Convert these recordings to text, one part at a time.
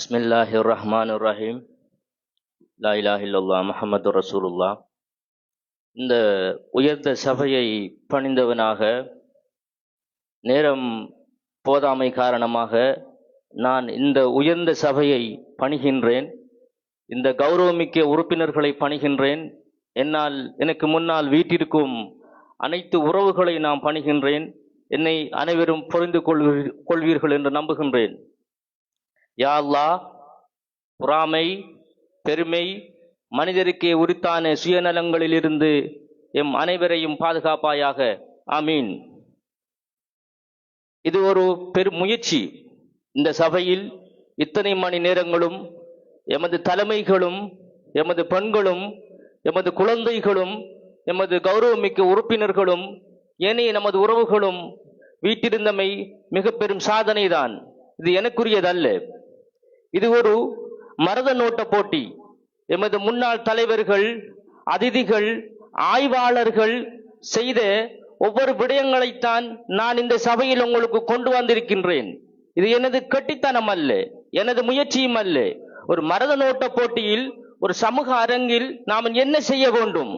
பிஸ்மில்லாஹி ரஹ்மான் ரஹீம் லா இலாஹில்லா முஹம்மது ரசூலுல்லா இந்த உயர்ந்த சபையை பணிந்தவனாக நேரம் போதாமை காரணமாக நான் இந்த உயர்ந்த சபையை பணிகின்றேன். இந்த கௌரவமிக்க உறுப்பினர்களை பணிகின்றேன். என்னால் எனக்கு முன்னால் வீட்டிற்கும் அனைத்து உறவுகளை நான் பணிகின்றேன். என்னை அனைவரும் புரிந்து கொள்வீர்கள் என்று நம்புகின்றேன். யா அல்லாஹ் பொறாமை பெருமை மனிதருக்கே உரித்தான சுயநலங்களிலிருந்து எம் அனைவரையும் பாதுகாப்பாயாக. ஆமீன். இது ஒரு பெரும் முயற்சி. இந்த சபையில் இத்தனை மணி நேரங்களும் எமது தலைமைகளும் எமது பெண்களும் எமது குழந்தைகளும் எமது கௌரவமிக்க உறுப்பினர்களும் ஏனைய நமது உறவுகளும் வீட்டிருந்தமை மிக பெரும் சாதனைதான். இது எனக்குரியதல்ல. இது ஒரு மரத நோட்ட போட்டி. எமது முன்னாள் தலைவர்கள் அதிதிகள் ஆய்வாளர்கள் செய்த ஒவ்வொரு விடயங்களைத்தான் நான் இந்த சபையில் உங்களுக்கு கொண்டு வந்திருக்கின்றேன். இது எனது கட்டித்தனம் அல்ல எனது முயற்சியும் அல்ல. ஒரு மரத நோட்ட போட்டியில் ஒரு சமூக அரங்கில் நாம் என்ன செய்ய வேண்டும்?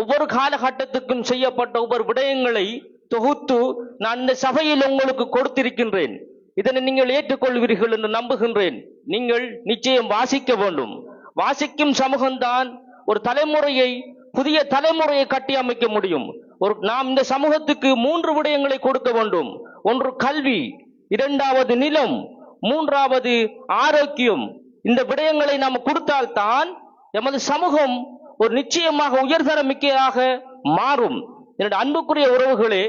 ஒவ்வொரு காலகட்டத்துக்கும் செய்யப்பட்ட ஒவ்வொரு விடயங்களை தொகுத்து நான் இந்த சபையில் உங்களுக்கு கொடுத்திருக்கின்றேன். இதனை நீங்கள் ஏற்றுக்கொள்வீர்கள் என்று நம்புகின்றேன். நீங்கள் நிச்சயம் வாசிக்க வேண்டும். வாசிக்கும் சமூகம்தான் ஒரு தலைமுறையை புதிய தலைமுறையை கட்டி அமைக்க முடியும். ஒரு நாம் இந்த சமூகத்துக்கு மூன்று விடயங்களை கொடுக்க வேண்டும். ஒன்று கல்வி இரண்டாவது நிலம் மூன்றாவது ஆரோக்கியம். இந்த விடயங்களை நாம் கொடுத்தால்தான் எமது சமூகம் ஒரு நிச்சயமாக உயர்தர மிக்கையாக மாறும். என்னுடைய அன்புக்குரிய உறவுகளே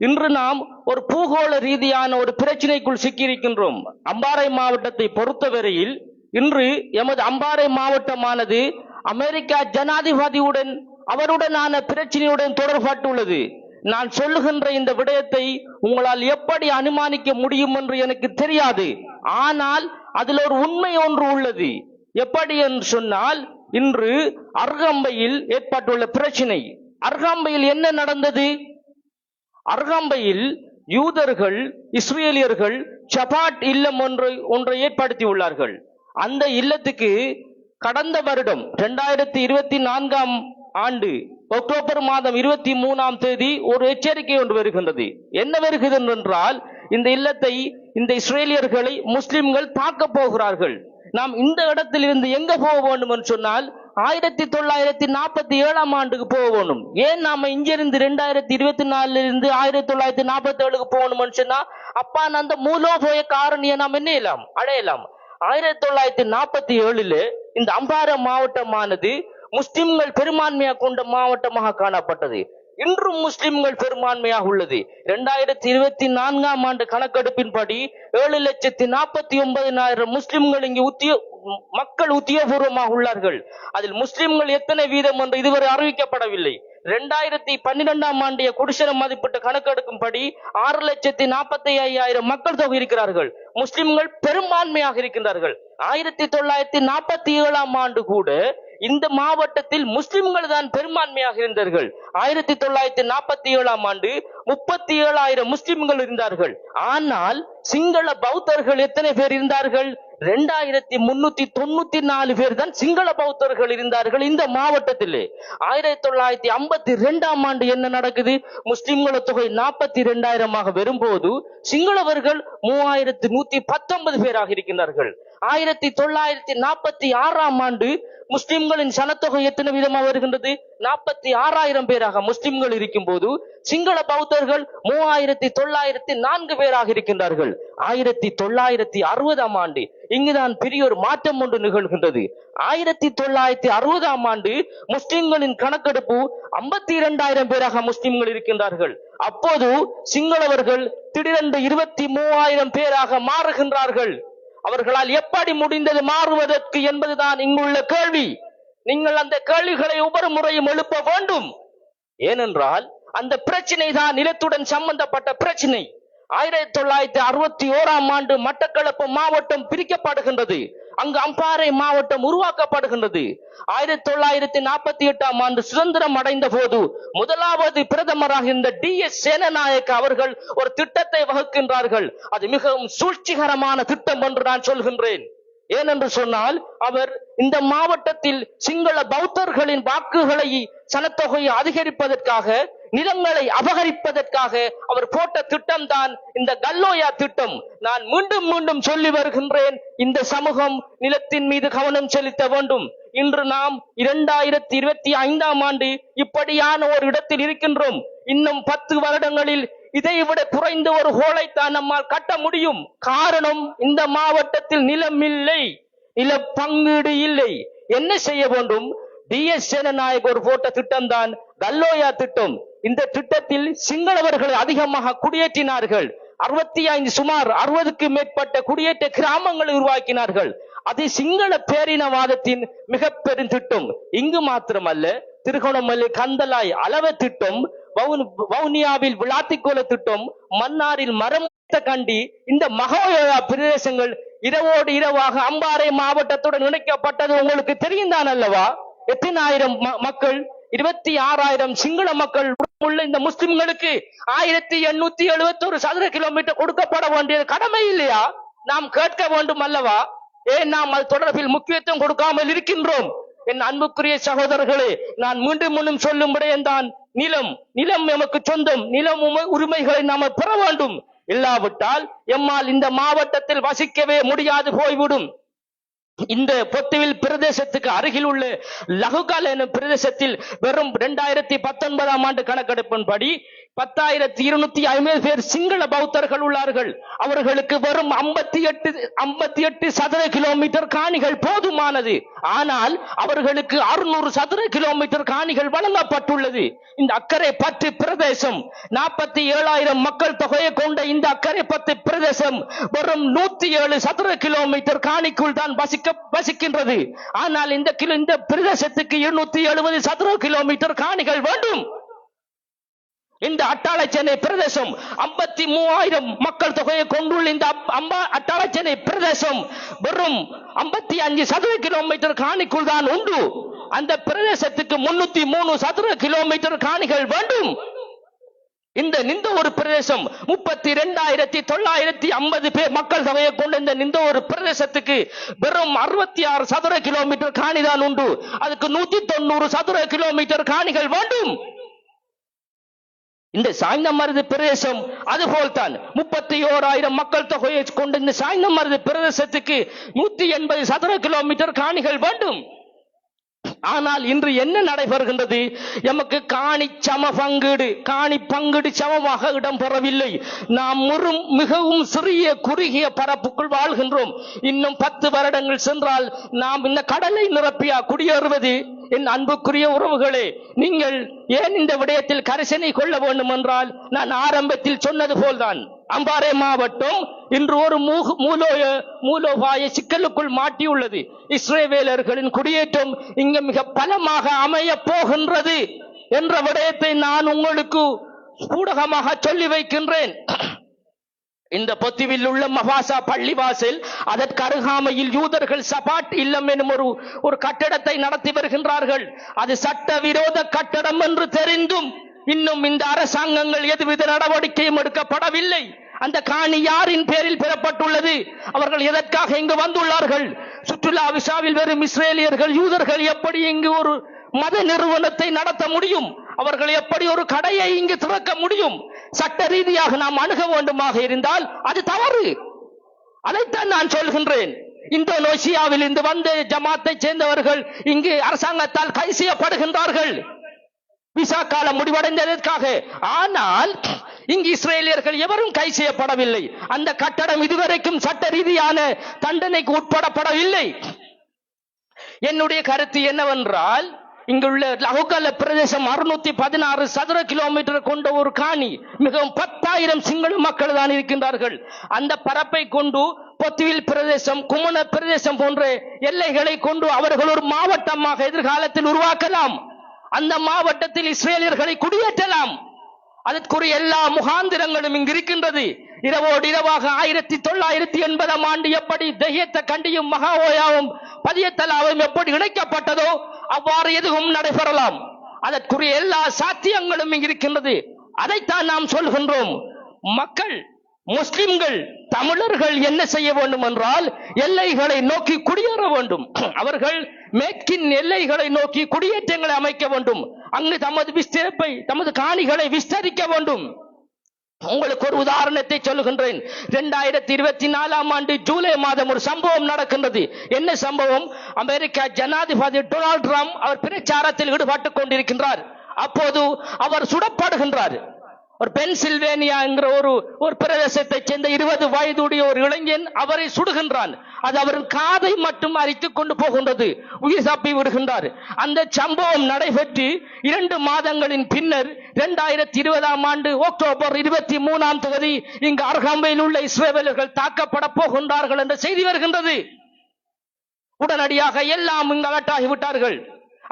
இன்று நாம் ஒரு பூகோள ரீதியான ஒரு பிரச்சனைக்குள் சிக்கியிருக்கின்றோம். அம்பாறை மாவட்டத்தை பொறுத்தவரையில் இன்று எமது அம்பாறை மாவட்டமானது அமெரிக்கா ஜனாதிபதியுடன் அவருடனான பிரச்சனையுடன் தொடர்பட்டுள்ளது. நான் சொல்லுகின்ற இந்த விடயத்தை உங்களால் எப்படி அனுமானிக்க முடியும் என்று எனக்கு தெரியாது. ஆனால் அதில் ஒரு உண்மை ஒன்று உள்ளது. எப்படி என்று சொன்னால் இன்று அருகம்பையில் ஏற்பட்டுள்ள பிரச்சனை. அருகாம்பையில் என்ன நடந்தது? அர்காம்பையில் யூதர்கள் இஸ்ரேலியர்கள் சபாட் இல்லம் ஒன்றை ஒன்றை ஏற்படுத்தி உள்ளார்கள் அந்த இல்லத்துக்கு கடந்த வருடம் இரண்டாயிரத்தி இருபத்தி நான்காம் ஆண்டு அக்டோபர் மாதம் இருபத்தி மூணாம் தேதி ஒரு எச்சரிக்கை ஒன்று வருகின்றது. என்ன வருகிறது என்றால் இந்த இல்லத்தை இந்த இஸ்ரேலியர்களை முஸ்லிம்கள் தாக்கப் போகிறார்கள். நாம் இந்த இடத்திலிருந்து எங்க போக வேண்டும் என்று சொன்னால் ஆயிரத்தி தொள்ளாயிரத்தி நாற்பத்தி ஏழாம் ஆண்டுக்கு போகணும் ஏன் நாம இங்கிருந்து ரெண்டாயிரத்தி இருபத்தி நாலுல இருந்து ஆயிரத்தி தொள்ளாயிரத்தி நாற்பத்தி ஏழுக்கு போகணும்னு சொன்னா அப்பா அந்த மூலோபய காரணியை நாம் என்ன செய்யலாம்? அடையலாம். ஆயிரத்தி தொள்ளாயிரத்தி நாற்பத்தி ஏழுல இந்த அம்பாறை மாவட்டமானது முஸ்லிம்கள் பெரும்பான்மையாக கொண்ட மாவட்டமாக காணப்பட்டது. இன்றும் முஸ்லிம்கள் பெரும்பான்மையாக உள்ளது. இரண்டாயிரத்தி இருபத்தி நான்காம் ஆண்டு கணக்கெடுப்பின்படி ஏழு லட்சத்தி நாற்பத்தி ஒன்பதினாயிரம் முஸ்லிம்கள் இங்கு உத்தியோ மக்கள் உத்தியோகபூர்வமாக உள்ளார்கள். அதில் முஸ்லிம்கள் எத்தனை வீதம் என்று இதுவரை அறிவிக்கப்படவில்லை. இரண்டாயிரத்தி பன்னிரெண்டாம் ஆண்டிய குடிசன மதிப்பிட்ட கணக்கெடுக்கும்படி ஆறு லட்சத்தி நாற்பத்தி ஐயாயிரம் மக்கள் தொகை இருக்கிறார்கள். முஸ்லிம்கள் பெரும்பான்மையாக இருக்கின்றார்கள். ஆயிரத்தி தொள்ளாயிரத்தி நாற்பத்தி ஏழாம் ஆண்டு கூட இந்த மாவட்டத்தில் முஸ்லிம்கள் தான் பெரும்பான்மையாக இருந்தார்கள். ஆயிரத்தி தொள்ளாயிரத்தி நாற்பத்தி ஏழாம் ஆண்டு முப்பத்தி ஏழாயிரம் முஸ்லிம்கள் இருந்தார்கள். ஆனால் சிங்கள பௌத்தர்கள் எத்தனை பேர் இருந்தார்கள்? ரெண்டாயிரத்தி முன்னூத்தி தொண்ணூத்தி நாலு பேர் தான் சிங்கள பௌத்தர்கள் இருந்தார்கள் இந்த மாவட்டத்திலே. ஆயிரத்தி தொள்ளாயிரத்தி ஐம்பத்தி ரெண்டாம் ஆண்டு என்ன நடக்குது? முஸ்லிம்கள தொகை நாற்பத்தி ரெண்டாயிரமாக வரும்போது சிங்களவர்கள் மூவாயிரத்தி நூத்தி பத்தொன்பது பேராக இருக்கின்றார்கள். ஆயிரத்தி தொள்ளாயிரத்தி நாற்பத்தி ஆறாம் ஆண்டு முஸ்லிம்களின் சனத்தொகை எத்தனை விதமாக வருகின்றது? நாற்பத்தி ஆறாயிரம் பேராக முஸ்லிம்கள் இருக்கும் போது சிங்கள பௌத்தர்கள் மூவாயிரத்தி தொள்ளாயிரத்தி நான்கு பேராக இருக்கின்றார்கள். ஆயிரத்தி தொள்ளாயிரத்தி அறுபதாம் ஆண்டு இங்குதான் பெரிய ஒரு மாற்றம் ஒன்று நிகழ்கின்றது. ஆயிரத்தி தொள்ளாயிரத்தி அறுபதாம் ஆண்டு முஸ்லிம்களின் கணக்கெடுப்பு ஐம்பத்தி இரண்டாயிரம் பேராக முஸ்லிம்கள் இருக்கின்றார்கள். அப்போது சிங்களவர்கள் திடீரென்று இருபத்தி மூவாயிரம் பேராக மாறுகின்றார்கள். அவர்களால் எப்படி முடிந்தது மாறுவதற்கு என்பதுதான் இங்குள்ள கேள்வி. நீங்கள் அந்த கேள்விகளை ஒவ்வொரு முறையும் எழுப்ப வேண்டும். ஏனென்றால் அந்த பிரச்சனை தான் நிலத்துடன் சம்பந்தப்பட்ட பிரச்சனை. ஆயிரத்தி தொள்ளாயிரத்தி அறுபத்தி ஓராம் ஆண்டு மட்டக்களப்பு மாவட்டம் பிரிக்கப்படுகின்றது. அங்கு அம்பாறை மாவட்டம் உருவாக்கப்படுகின்றது. ஆயிரத்தி தொள்ளாயிரத்தி நாற்பத்தி எட்டாம் ஆண்டு சுதந்திரம் அடைந்த போது முதலாவது பிரதமராக இருந்த டி எஸ் சேனநாயக்க அவர்கள் ஒரு திட்டத்தை வகுக்கின்றார்கள். அது மிகவும் சூழ்ச்சிகரமான திட்டம் என்று நான் சொல்கின்றேன். ஏனென்று சொன்னால் அவர் இந்த மாவட்டத்தில் சிங்கள பௌத்தர்களின் வாக்குகளை சனத்தொகையை அதிகரிப்பதற்காக நிலங்களை அபகரிப்பதற்காக அவர் போட்ட திட்டம்தான் இந்த கல்லோயா திட்டம். நான் மீண்டும் மீண்டும் சொல்லி வருகின்றேன் இந்த சமூகம் நிலத்தின் மீது கவனம் செலுத்த வேண்டும். இன்று நாம் இரண்டாயிரத்தி இருபத்தி ஐந்தாம் ஆண்டு இப்படியான ஒரு இடத்தில் இருக்கின்றோம். இன்னும் பத்து வருடங்களில் இதைவிட குறைந்த ஒரு ஹோலைத்தான் நம்மால் கட்ட முடியும். காரணம் இந்த மாவட்டத்தில் நிலம் இல்லை. நில பங்கீடு இல்லை. என்ன செய்ய வேண்டும்? டி எஸ் சேனநாயக் ஒரு போட்ட திட்டம் தான் கல்லோயா திட்டம். இந்த திட்டத்தில் சிங்களவர்களை அதிகமாக குடியேற்றினார்கள். அறுபத்தி ஐந்து சுமார் அறுபதுக்கு மேற்பட்ட குடியேற்ற கிராமங்களை உருவாக்கினார்கள். அது சிங்கள பேரினவாதத்தின் மிக பெரும் திட்டம். இங்கு மாத்திரமல்ல திருகோணமலை கந்தலாய் அளவ திட்டம் வவுனியாவில் விளாத்திக்கோல திட்டம் மன்னாரில் மரம் கண்டி இந்த மகோயா பிரதேசங்கள் இரவோடு இரவாக அம்பாறை மாவட்டத்துடன் இணைக்கப்பட்டது உங்களுக்கு தெரியும் தான் அல்லவா எத்தனாயிரம் ம- மக்கள் இருபத்தி ஆறாயிரம் சிங்கள மக்கள் உள்ள இந்த முஸ்லிம்களுக்கு ஆயிரத்தி எண்ணூத்தி எழுபத்தொரு சதுர கிலோமீட்டர் கொடுக்கப்பட வேண்டியது கடமை இல்லையா? நாம் கேட்க வேண்டும் அல்லவா? ஏன் நாம் அது தொடர்பில் முக்கியத்துவம் கொடுக்காமல் இருக்கின்றோம்? என் அன்புக்குரிய சகோதரர்களே நான் மீண்டும் மீண்டும் சொல்லும் தான் நிலம் நிலம் எமக்கு சொந்தம். நிலம் உரிமைகளை நாம பெற வேண்டும். இல்லாவிட்டால் எம்மால் இந்த மாவட்டத்தில் வசிக்கவே முடியாது போய்விடும். இந்த பொத்துவில் பிரதேசத்துக்கு அருகில் உள்ள லகுகால் எனும் பிரதேசத்தில் வெறும் இரண்டாயிரத்தி பத்தொன்பதாம் ஆண்டு கணக்கெடுப்பின்படி பத்தாயிரத்தி இருநூத்தி ஐம்பது பேர் சிங்கள பௌத்தர்கள் உள்ளார்கள். அவர்களுக்கு வரும் ஐம்பத்தி எட்டு ஐம்பத்தி எட்டு சதுர கிலோமீட்டர் காணிகள் போதுமானது. ஆனால் அவர்களுக்கு அறுநூறு சதுர கிலோமீட்டர் காணிகள் வழங்கப்பட்டுள்ளது. இந்த அக்கறை பத்து பிரதேசம் நாற்பத்தி ஏழாயிரம் மக்கள் தொகையை கொண்ட இந்த அக்கறை பத்து பிரதேசம் வெறும் நூத்தி ஏழு சதுர கிலோமீட்டர் காணிக்குள் தான் வசிக்க வசிக்கின்றது. ஆனால் இந்த கிலோ இந்த பிரதேசத்துக்கு இருநூத்தி எழுபது சதுர கிலோமீட்டர் காணிகள் வேண்டும். இந்த அட்டாளச்சேனை பிரதேசம். ஐம்பத்தி மூவாயிரம் மக்கள் தொகையை கொண்டுள்ள இந்த அப்- அம்பா அட்டாளச்சேனை பிரதேசம். வெறும் ஐம்பத்தி அஞ்சு சதுர கிலோமீட்டர் காணிக்குள் தான் உண்டு. அந்த பிரதேசத்துக்கு முன்னூத்தி மூணு சதுர கிலோமீட்டர் காணிகள் வேண்டும். இந்த நிந்த ஒரு பிரதேசம் முப்பத்தி ரெண்டாயிரத்தி தொள்ளாயிரத்தி ஐம்பது பேர் மக்கள் தொகையை கொண்ட இந்த நிந்த ஒரு பிரதேசத்துக்கு வெறும் அறுபத்தி ஆறு சதுர கிலோமீட்டர் காணிதான் உண்டு. அதுக்கு நூத்தி தொண்ணூறு சதுர கிலோமீட்டர் காணிகள் வேண்டும். இந்த சாய்ந்தமருது பிரதேசம் அதுபோல்தான். முப்பத்தி ஓராயிரம் மக்கள் தொகையை கொண்ட இந்த சாய்ந்தமருது பிரதேசத்துக்கு நூத்தி எண்பது சதுர கிலோமீட்டர் காணிகள் வேண்டும். ஆனால் இன்று என்ன நடைபெறுகின்றது? எமக்கு காணி சம பங்கீடு காணி பங்கீடு சமமாக இடம் பெறவில்லை. நாம் முறும் மிகவும் சிறிய குறுகிய பரப்புக்குள் வாழ்கின்றோம். இன்னும் பத்து வருடங்கள் சென்றால் நாம் இந்த கடலை நிரப்பியா குடியேறுவது? என் அன்புக்குரிய உறவுகளே நீங்கள் ஏன் இந்த விடயத்தில் கரிசனை கொள்ள வேண்டும் என்றால் நான் ஆரம்பத்தில் சொன்னது போல்தான். அம்பாறை மாவட்டம் இன்று ஒரு மூகு- மூலோய மூலோபாய சிக்கலுக்குள் மாட்டியுள்ளது. இஸ்ரேவேலர்களின் குடியேற்றம் இங்கு மிக பலமாக அமைய போகின்றது என்ற விடயத்தை நான் உங்களுக்கு ஊடகமாக சொல்லி வைக்கின்றேன். இந்த பொத்துவில் உள்ள மபாசா பள்ளிவாசல் அதற்கு அருகாமையில் யூதர்கள் சபாட் இல்லம் எனும் ஒரு ஒரு கட்டடத்தை நடத்தி வருகின்றார்கள். அது சட்ட விரோத கட்டடம் என்று தெரிந்தும் இன்னும் இந்த அரசாங்கங்கள் எதுவித நடவடிக்கையும் எடுக்கப்படவில்லை. அந்த காணி யாரின் பேரில் பெறப்பட்டுள்ளது? அவர்கள் எதற்காக இங்கு வந்துள்ளார்கள்? சுற்றுலா விசாவில் வெறும் இஸ்ரேலியர்கள் யூதர்கள் எப்படி இங்கு ஒரு மத நிறுவனத்தை நடத்த முடியும்? அவர்கள் எப்படி ஒரு கடையை இங்கு திறக்க முடியும்? சட்ட ரீதியாக நாம் அணுக வேண்டுமாக இருந்தால் அது தவறு. அதைத்தான் நான் சொல்கின்றேன். இந்தோனேசியாவில் இருந்து வந்து ஜமாத்தை சேர்ந்தவர்கள் இங்கு அரசாங்கத்தால் கை செய்யப்படுகின்றார்கள். விசா காலம் முடிவடைந்ததற்காக. ஆனால் இங்கு இஸ்ரேலியர்கள் எவரும் கை செய்யப்படவில்லை. அந்த கட்டடம் இதுவரைக்கும் சட்ட ரீதியான தண்டனைக்கு உட்படப்படவில்லை. என்னுடைய கருத்து என்னவென்றால் இங்குள்ள லகுகல பிரதேசம் அறுநூத்தி பதினாறு சதுர கிலோமீட்டர் கொண்ட ஒரு காணி. மிகவும் பத்தாயிரம் சிங்கள மக்கள் தான் இருக்கின்றார்கள். அந்த பரப்பை கொண்டு பொத்துவில் பிரதேசம் குமண பிரதேசம் போன்ற எல்லைகளை கொண்டு அவர்கள் ஒரு மாவட்டமாக எதிர்காலத்தில் உருவாக்கலாம். அந்த மாவட்டத்தில் இஸ்ரேலியர்களை குடியேற்றலாம். அதற்குரிய எல்லா முகாந்திரங்களும் இங்கு இருக்கின்றது. இரவோடு இரவாக ஆயிரத்தி தொள்ளாயிரத்தி எண்பதாம் ஆண்டு எப்படி தெய்யத்த கண்டியும் மகாவோயாவும் பதியத்தலாவும் எப்படி இணைக்கப்பட்டதோ அவ்வாறு எதுவும் நடைபெறலாம். அதற்குரிய எல்லா சாத்தியங்களும் இருக்கின்றது. அதைத்தான் நாம் சொல்கின்றோம். மக்கள் முஸ்லிம்கள் தமிழர்கள் என்ன செய்ய வேண்டும் என்றால் எல்லைகளை நோக்கி குடியேற வேண்டும். அவர்கள் மேற்கின் எல்லைகளை நோக்கி குடியேற்றங்களை அமைக்க வேண்டும். அங்கு தமது விஸ்திரப்பை தமது காணிகளை விஸ்தரிக்க வேண்டும். உங்களுக்கு ஒரு உதாரணத்தை சொல்லுகின்றேன். இரண்டாயிரத்தி இருபத்தி நாலாம் ஆண்டு ஜூலை மாதம் ஒரு சம்பவம் நடக்கின்றது. என்ன சம்பவம்? அமெரிக்கா ஜனாதிபதி டொனால்ட் ட்ரம்ப் அவர் பிரச்சாரத்தில் ஈடுபட்டுக் கொண்டிருக்கின்றார். அப்போது அவர் சுடப்படுகின்றார். ஒரு பென்சில்வேனியா என்கிற ஒரு ஒரு பிரதேசத்தை சேர்ந்த இருபது வயதுடைய ஒரு இளைஞன் அவரை சுடுகின்றான். அது அவரின் காதை மட்டும் அரித்து கொண்டு போகின்றது. உயிர் தப்பி விடுகின்றார். அந்த சம்பவம் நடைபெற்று இரண்டு மாதங்களின் பின்னர் இரண்டாயிரத்தி இருபதாம் ஆண்டு அக்டோபர் இருபத்தி மூணாம் தேதி இங்கு அருகாமையில் உள்ள இஸ்ரேலர்கள் தாக்கப்பட போகின்றார்கள் என்ற செய்தி வருகின்றது. உடனடியாக எல்லாம் இங்கு அலட்டாகி விட்டார்கள்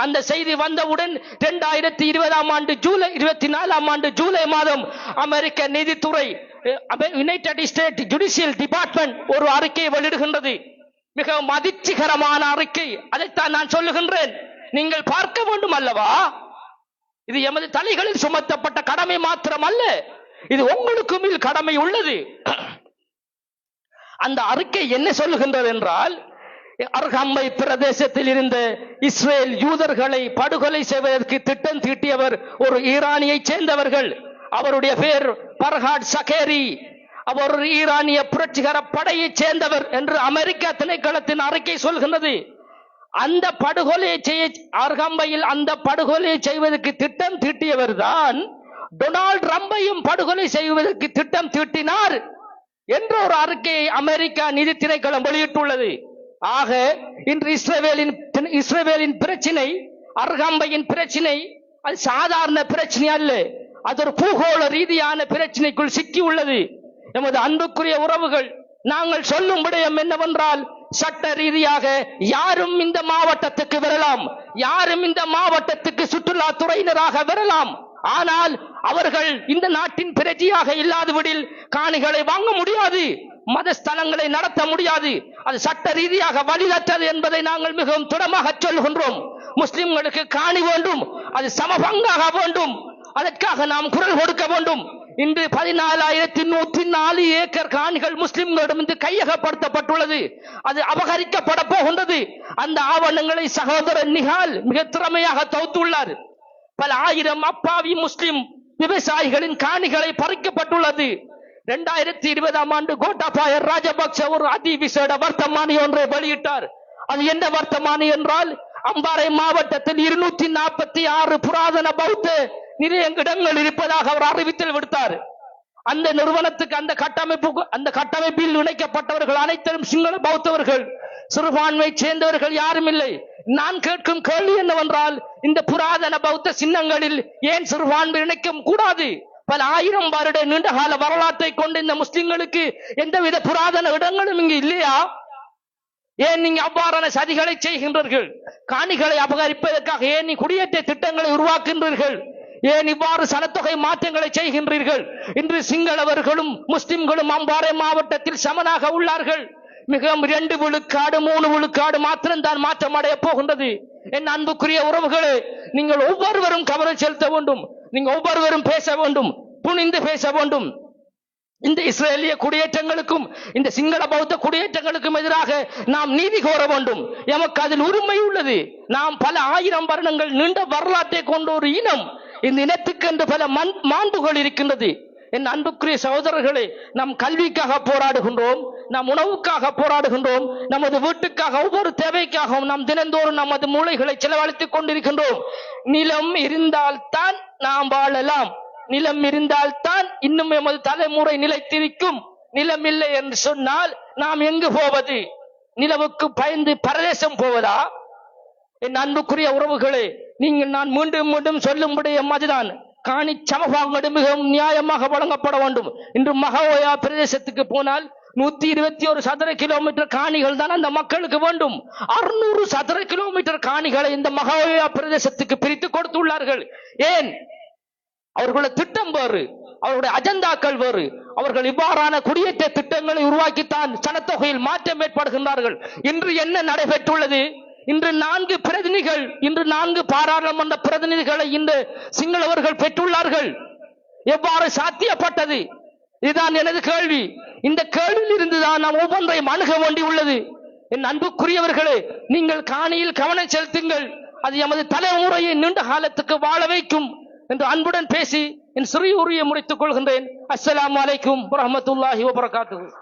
அந்த செய்தி வந்தவுடன் இரண்டாயிரத்தி இருபதாம் ஆண்டு ஜூலை இருபத்தி நாலாம் ஆண்டு ஜூலை மாதம் அமெரிக்க நீதித்துறை யுனைடெட் ஸ்டேட் ஜுடிஷியல் டிபார்ட்மெண்ட் ஒரு அறிக்கையை வெளியிடுகின்றது. மிகவும் அதிர்ச்சிகரமான அறிக்கை. அதைத்தான் நான் சொல்லுகின்றேன். நீங்கள் பார்க்க வேண்டும் அல்லவா? இது எமது தலைகளில் சுமத்தப்பட்ட கடமை மாத்திரம் அல்ல இது உங்களுக்கு மேல் கடமை உள்ளது. அந்த அறிக்கை என்ன சொல்லுகின்றது என்றால் அருகம்மை பிரதேசத்தில் இருந்த இஸ்ரேல் யூதர்களை படுகொலை செய்வதற்கு திட்டம் தீட்டியவர் ஒரு ஈரானியை சேர்ந்தவர்கள். அவருடைய பேர் பர்ஹாட் சகேரி அவர் ஒரு ஈரானிய புரட்சிகர படையைச் சேர்ந்தவர் என்று அமெரிக்கா திணைக்களத்தின் அறிக்கை சொல்கின்றது. அந்த படுகொலையை செய்ய அருகம்பையில் அந்த படுகொலையை செய்வதற்கு திட்டம் தீட்டியவர் தான் டொனால்ட் ட்ரம்பையும் படுகொலை செய்வதற்கு திட்டம் தீட்டினார் என்ற ஒரு அறிக்கையை அமெரிக்கா நிதி திணைக்களம் வெளியிட்டுள்ளது. ஆக இன்று இஸ்ரேவேலின் இஸ்ரேவேலின் பிரச்சினை அருகம்பையின் பிரச்சினை அது சாதாரண பிரச்சனை அல்ல. அது ஒரு பூகோள ரீதியான பிரச்சனைக்குள் சிக்கி உள்ளது எமது அன்புக்குரிய உறவுகள் நாங்கள் சொல்லும் விடயம் என்னவென்றால் சட்ட ரீதியாக யாரும் இந்த மாவட்டத்துக்கு வரலாம். யாரும் இந்த மாவட்டத்துக்கு சுற்றுலா துறையினராக வரலாம். ஆனால் அவர்கள் இந்த நாட்டின் பிரஜையாக இல்லாதவிடில் காணிகளை வாங்க முடியாது. மத ஸ்தலங்களை நடத்த முடியாது. அது சட்ட ரீதியாக வழிதற்றது என்பதை நாங்கள் மிகவும் திடமாக சொல்கின்றோம். முஸ்லிம்களுக்கு காணி வேண்டும். அது சமபங்காக வேண்டும். அதற்காக நாம் குரல் கொடுக்க வேண்டும். இன்று பதினாலாயிரத்தி நூற்றி நாலு ஏக்கர் காணிகள் முஸ்லிம்களிடமிருந்து கையகப்படுத்தப்பட்டுள்ளது. அது அபகரிக்கப்பட போகின்றது. அந்த ஆவணங்களை சகோதரர் நிகால் மிக திறமையாக தொகுத்துள்ளார். பல ஆயிரம் அப்பாவி முஸ்லிம் விவசாயிகளின் காணிகளை பறிக்கப்பட்டுள்ளது. இரண்டாயிரத்தி இருபதாம் ஆண்டு கோட்டாபாய ராஜபக்ச ஒரு அதிவிசேட வர்த்தமானி ஒன்றை வெளியிட்டார். அது என்ன வர்த்தமானி என்றால் அம்பாறை மாவட்டத்தில் இருநூற்றி நாற்பத்தி ஆறு புராதன பௌத்த நிலையங்கிடங்கள் இருப்பதாக அவர் அறிவித்தல் விடுத்தார். அந்த நிறுவனத்துக்கு அந்த கட்டமைப்பு அந்த கட்டமைப்பில் இணைக்கப்பட்டவர்கள் அனைத்தரும் சிங்கள பௌத்தவர்கள். சிறுபான்மை சேர்ந்தவர்கள் யாரும் இல்லை. நான் கேட்கும் கேள்வி என்னவென்றால் இந்த புராதன பௌத்த சின்னங்களில் ஏன் சிறுபான்மை இணைக்க கூடாது? பல ஆயிரம் வருட நீண்டகால வரலாற்றை கொண்டு இந்த முஸ்லிம்களுக்கு எந்தவித புராதன இடங்களும் இங்கு இல்லையா? ஏன் நீங்க அவ்வாறான சதிகளை செய்கின்றீர்கள்? காணிகளை அபகரிப்பதற்காக ஏன் நீ குடியேற்ற திட்டங்களை உருவாக்குகின்றீர்கள்? ஏன் இவ்வாறு சனத்தொகை மாற்றங்களை செய்கின்றீர்கள்? இன்று சிங்களவர்களும் முஸ்லிம்களும் அம்பாறை மாவட்டத்தில் சமனாக உள்ளார்கள். மிகவும் இரண்டு விழுக்காடு மூணு விழுக்காடு மாத்திரம்தான் மாற்றம் அடைய போகின்றது. என் அன்புக்குரிய உறவுகளே நீங்கள் ஒவ்வொருவரும் கவனம் செலுத்த வேண்டும். நீங்க ஒவ்வொருவரும் பேச வேண்டும் புனிந்து பேச வேண்டும். இந்த இஸ்ரேலிய குடியேற்றங்களுக்கும் இந்த சிங்கள பௌத்த குடியேற்றங்களுக்கும் எதிராக நாம் நீதி கோர வேண்டும். எமக்கு அதில் உரிமை உள்ளது. நாம் பல ஆயிரம் வருடங்கள் நீண்ட வரலாற்றை கொண்ட ஒரு இனம். இந்த இனத்துக்கு என்று பல மண் மாண்புகள் இருக்கின்றது. என் அன்புக்குரிய சகோதரர்களே நாம் கல்விக்காக போராடுகின்றோம். நாம் உணவுக்காக போராடுகின்றோம் நமது வீட்டுக்காக ஒவ்வொரு தேவைக்காகவும் நாம் தினந்தோறும் நமது மூளைகளை செலவழித்துக் கொண்டிருக்கின்றோம். நிலம் இருந்தால்தான் நாம் வாழலாம். நிலம் இருந்தால்தான் இன்னும் எமது தலைமுறை நிலைத்திருக்கும். நிலம் இல்லை என்று சொன்னால் நாம் எங்கு போவது? நிலவுக்கு பயந்து பரதேசம் போவதா? என் அன்புக்குரிய உறவுகளே நீங்கள் நான் மீண்டும் மீண்டும் சொல்லும்படி அதுதான் காணி சமபாங்கடு மிகவும் நியாயமாக வழங்கப்பட வேண்டும். இன்று மகோயா பிரதேசத்துக்கு போனால் நூத்தி இருபத்தி ஒரு சதுர கிலோமீட்டர் காணிகள் தான் அந்த மக்களுக்கு வேண்டும். அறுநூறு சதுர கிலோமீட்டர் காணிகளை இந்த மகோயா பிரதேசத்துக்கு பிரித்து கொடுத்துள்ளார்கள். ஏன்? அவர்களுடைய திட்டம் வேறு அவர்களுடைய அஜெண்டாக்கள் வேறு. அவர்கள் இவ்வாறான குடியேற்ற திட்டங்களை உருவாக்கித்தான் சனத்தொகையில் மாற்றம் ஏற்படுகின்றார்கள். இன்று என்ன நடைபெற்றுள்ளது? இன்று நான்கு பிரதிநிதிகள் இன்று நான்கு பாராளுமன்ற பிரதிநிதிகளை இந்த சிங்களவர்கள் பெற்றுள்ளார்கள். எவ்வாறு சாத்தியப்பட்டது? இதுதான் எனது கேள்வி. இந்த கேள்வியில் இருந்துதான் நாம் ஒவ்வொன்றையும் அணுக வேண்டி உள்ளது. என் அன்புக்குரியவர்களே நீங்கள் காணியில் கவனம் செலுத்துங்கள். அது எமது தலைமுறையை நீண்ட காலத்துக்கு வாழ வைக்கும் என்று அன்புடன் பேசி என் சிறிய உரிய முடித்துக் கொள்கின்றேன். அஸ்லாம் அலைக்கும் வரஹ்மத்துல்லாஹி வபரகாத்து